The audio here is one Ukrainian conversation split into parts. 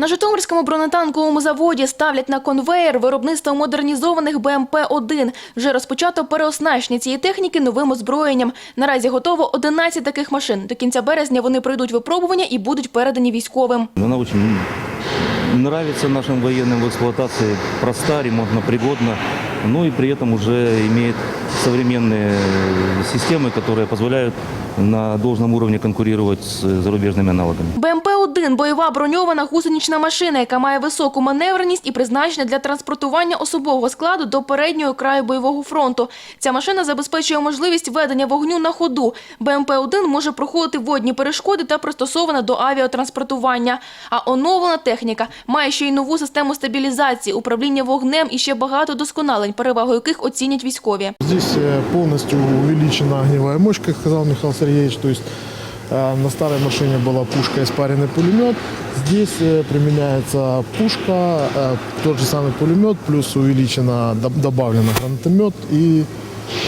На Житомирському бронетанковому заводі ставлять на конвеєр виробництво модернізованих БМП-1. Вже розпочато переоснащення цієї техніки новим озброєнням. Наразі готово 11 таких машин. До кінця березня вони пройдуть випробування і будуть передані військовим. Она очень нравится нашим военным в эксплуатации, проста, ремонтно пригодна, ну и при этом уже имеет современные системы, которые позволяют на должном уровне конкурировать с зарубежными аналогами. БМП-1 – бойова броньована гусенична машина, яка має високу маневреність і призначена для транспортування особового складу до переднього краю бойового фронту. Ця машина забезпечує можливість ведення вогню на ходу. БМП-1 може проходити водні перешкоди та пристосована до авіатранспортування. А оновлена техніка має ще й нову систему стабілізації, управління вогнем і ще багато досконалень, перевагу яких оцінять військові. Здесь э, полностью увеличена огневая мощь, как сказал Михаил Сергеевич. То есть э, на старой машине была пушка и спаренный пулемет. Здесь э, применяется пушка, э, тот же самый пулемет, плюс увеличено, доб- добавлено гранатомет и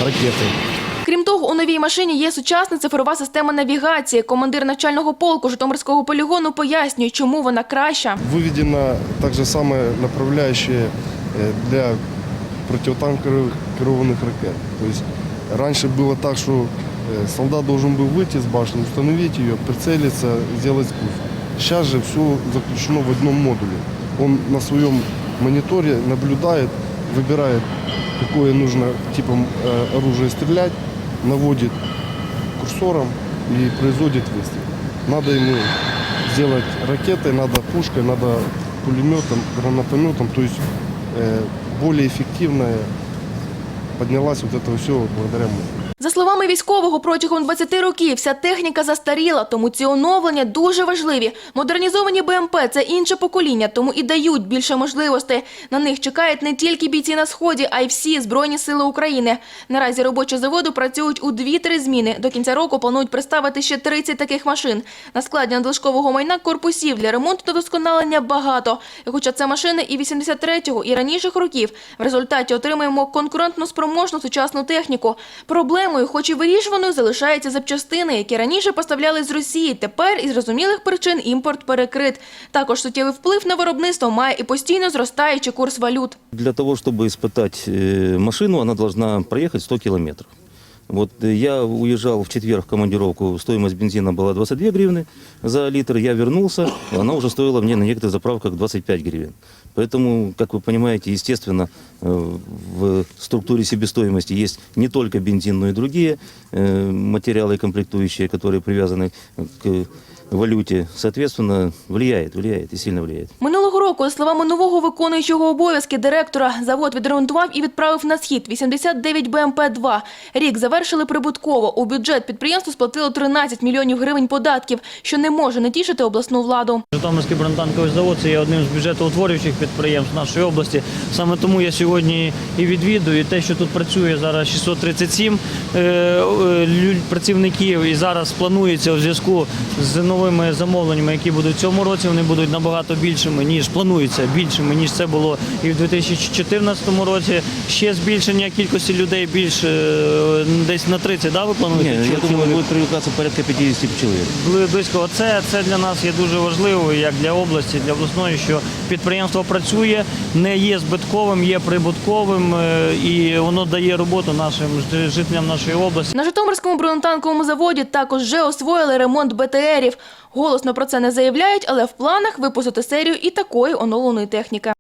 ракеты. Крім того, у новій машині є сучасна цифрова система навігації. Командир навчального полку Житомирського полігону пояснює, чому вона краща. Выведена также самая направляющая э, для противотанковых керованных ракет. То есть раньше было так, что э, солдат должен был выйти с башни, установить ее, прицелиться, сделать спуск. Сейчас же все заключено в одном модуле. Он на своем мониторе наблюдает, выбирает, какое нужно типом э, оружия стрелять, наводит курсором и производит выстрел. Надо ему сделать ракетой, надо пушкой, надо пулеметом, гранатометом. То есть э, более эффективная поднялась вот это все благодаря модулю. За словами військового, протягом 20 років вся техніка застаріла, тому ці оновлення дуже важливі. Модернізовані БМП – це інше покоління, тому і дають більше можливостей. На них чекають не тільки бійці на Сході, а й всі Збройні сили України. Наразі робочі заводу працюють у 2-3 зміни. До кінця року планують представити ще 30 таких машин. На складі надлишкового майна корпусів для ремонту та вдосконалення багато. І Хоча це машини і 83-го, і раніших років, в результаті отримуємо конкурентно спроможну сучасну техніку Проблемою, хоч і вирішуваною, залишаються запчастини, які раніше поставляли з Росії. Тепер із зрозумілих причин імпорт перекрит. Також суттєвий вплив на виробництво має і постійно зростаючий курс валют. Для того, чтобы испытать э, машину, она должна проехать 100 километров. Вот э, я уезжал в четверг в командировку, стоимость бензина была 22 гривны за литр, я вернулся, и она уже стоила мне на некоторых заправках 25 гривен. Поэтому, как вы понимаете, естественно, э, в структуре себестоимости есть не только бензин, но и другие э, материалы комплектующие, которые привязаны к валюте. Соответственно, влияет, влияет и сильно влияет. Минулого року, за словами нового виконуючого обов'язки директора, завод відремонтував і відправив на схід 89 БМП-2. Рік завершили прибутково. У бюджет підприємство сплатило 13 мільйонів гривень податків, що не може не тішити обласну владу. Житомирський бронетанковий завод це є одним з бюджетоутворюючих підприємств нашої області. Саме тому я сьогодні і відвідую і те, що тут працює зараз 637 е, е, працівників, і зараз планується у зв'язку з новими замовленнями, які будуть в цьому році. Вони будуть набагато більшими ніж планується більшими ніж це було і в 2014 році. Ще збільшення кількості людей більше е, десь на 30, да, ви плануєте? Не, я думаю, будет привлекаться порядка 50 человек. Бли- близько. Це, це для нас є дуже важливо, як для області, для обласної, що підприємство працює, не є збитковим, є прибутковим е, і воно дає роботу нашим жителям нашої області. На Житомирському бронетанковому заводі також вже освоїли ремонт БТРів. Голосно про це не заявляють, але в планах випустити серію і такої оновленої техніки.